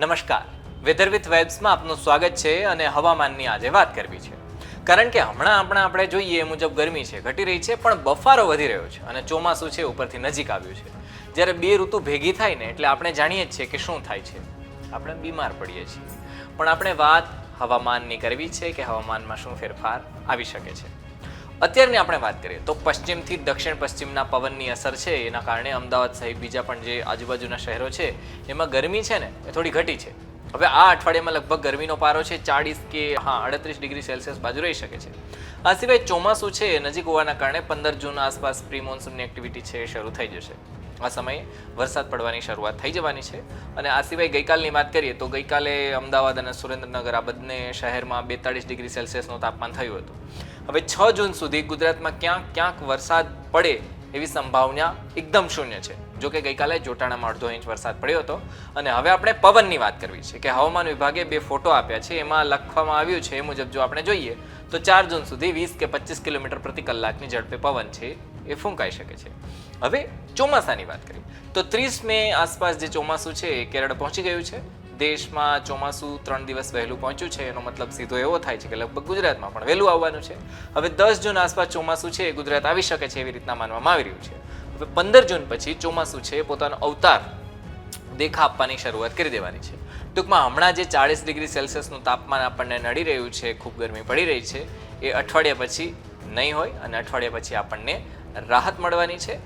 નમસ્કાર. Weather with વેબ્સમાં આપનું સ્વાગત છે અને હવામાનની આજે વાત કરવી છે. કારણ કે હમણાં આપણે આપણે જોઈએ મુજબ ગરમી છે, ઘટી રહી છે, પણ બફારો વધી રહ્યો છે અને ચોમાસું છે ઉપરથી નજીક આવ્યું છે. જ્યારે બે ઋતુ ભેગી થાય ને એટલે આપણે જાણીએ જ છીએ કે શું થાય છે. આપણે બીમાર પડીએ છીએ. પણ આપણે વાત હવામાનની કરવી છે કે હવામાનમાં શું ફેરફાર આવી શકે છે. અત્યારની આપણે વાત કરીએ તો પશ્ચિમથી દક્ષિણ પશ્ચિમના પવનની અસર છે, એના કારણે અમદાવાદ સહિત બીજા પણ જે આજુબાજુના શહેરો છે, એમાં ગરમી છે ને, એ થોડી ઘટી છે. હવે આ અઠવાડિયામાં લગભગ ગરમીનો પારો છે ચાળીસ કે, હા અડત્રીસ ડિગ્રી સેલ્સિયસ બાજુ રહી શકે છે. આ સિવાય ચોમાસું છે નજીક હોવાના કારણે પંદર જૂન આસપાસ પ્રી મોન્સૂનની એક્ટિવિટી છે, એ શરૂ થઈ જશે. આ સમયે વરસાદ પડવાની શરૂઆત થઈ જવાની છે. અને આ સિવાય ગઈકાલની વાત કરીએ તો ગઈકાલે અમદાવાદ અને સુરેન્દ્રનગર આ બંને શહેરમાં બેતાળીસ ડિગ્રી સેલ્સિયસનું તાપમાન થયું હતું. હવે છ જૂન સુધી ગુજરાતમાં ક્યાંક ક્યાંક વરસાદ પડે એવી સંભાવના એકદમ શૂન્ય છે. જો કે ગઈકાલે જોટાણામાં અડધો ઇંચ વરસાદ પડ્યો હતો. અને હવે આપણે પવનની વાત કરવી છે કે હવામાન વિભાગે બે ફોટો આપ્યા છે. એમાં લખવામાં આવ્યું છે, એ મુજબ જો આપણે જોઈએ, તો ચાર જૂન સુધી વીસ કે પચીસ કિલોમીટર પ્રતિ કલાકની ઝડપે પવન છે એ ફૂંકાઈ શકે છે. હવે ચોમાસાની વાત કરીએ, તો ત્રીસ મે આસપાસ જે ચોમાસું છે એ કેરળ પહોંચી ગયું છે. દેશમાં ચોમાસું ત્રણ દિવસ વહેલું પહોંચ્યું છે, એનો મતલબ સીધો એવો થાય છે કે લગભગ ગુજરાતમાં પણ વહેલું આવવાનું છે. હવે દસ જૂન આસપાસ ચોમાસું છે એ ગુજરાત આવી શકે છે એવી રીતના માનવામાં આવી રહ્યું છે. હવે પંદર જૂન પછી ચોમાસું છે, પોતાનો અવતાર દેખા આપવાની શરૂઆત કરી દેવાની છે. ટૂંકમાં હમણાં જે ચાળીસ ડિગ્રી સેલ્સિયસનું તાપમાન આપણને નડી રહ્યું છે, ખૂબ ગરમી પડી રહી છે, એ અઠવાડિયા પછી નહીં હોય અને અઠવાડિયા પછી આપણને રાહત મળવાની છે.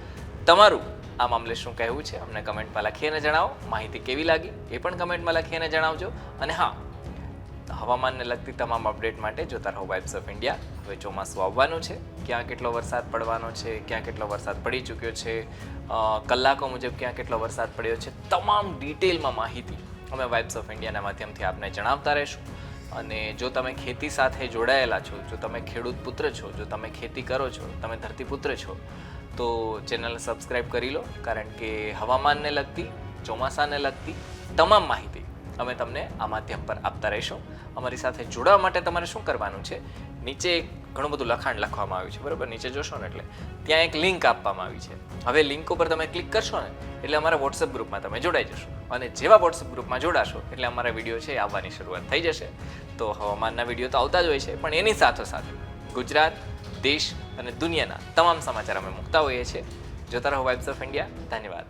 તમારું આ મામલે શું કહેવું છે અમને કમેન્ટમાં લખીને જણાવો. માહિતી કેવી લાગી એ પણ કમેન્ટમાં લખીને જણાવજો. અને હા, હવામાનને લગતી તમામ અપડેટ માટે જોતા રહો વાઇબ્સ ઓફ ઇન્ડિયા હવે ચોમાસું આવવાનું છે. ક્યાં કેટલો વરસાદ પડવાનો છે, ક્યાં કેટલો વરસાદ પડી ચૂક્યો છે કલાકો મુજબ ક્યાં કેટલો વરસાદ પડ્યો છે, તમામ ડિટેલમાં માહિતી અમે વાઇબ્સ ઓફ ઇન્ડિયાના માધ્યમથી આપને જણાવતા રહીશું. અને જો તમે ખેતી સાથે જોડાયેલા છો, જો તમે ખેડૂત પુત્ર છો, જો તમે ખેતી કરો છો, તમે ધરતીપુત્ર છો તો ચેનલ સબસ્ક્રાઇબ કરી લો, કારણ કે હવામાનને લગતી, ચોમાસાને લગતી તમામ માહિતી અમે તમને આ માધ્યમ પર આપતા રહીશું. અમારી સાથે જોડાવા માટે તમારે શું કરવાનું છે? નીચે એક ઘણું બધું લખાણ લખવામાં આવ્યું છે, બરાબર? નીચે જોશો ને એટલે. ત્યાં એક લિંક આપવામાં આવી છે. હવે લિંક ઉપર તમે ક્લિક કરશો ને, એટલે અમારા વોટ્સએપ ગ્રુપમાં તમે જોડાઈ જશો. અને જેવા વોટ્સએપ ગ્રુપમાં જોડાશો, એટલે અમારા વીડિયો છે આવવાની શરૂઆત થઈ જશે. તો હવામાનના વીડિયો તો આવતા જ હોય છે, પણ એની સાથોસાથે ગુજરાત દેશ અને દુનિયાના તમામ સમાચાર અમે મૂકતા હોઈએ છીએ. જોતા રહો વાઇબ્સ ઓફ ઇન્ડિયા ધન્યવાદ.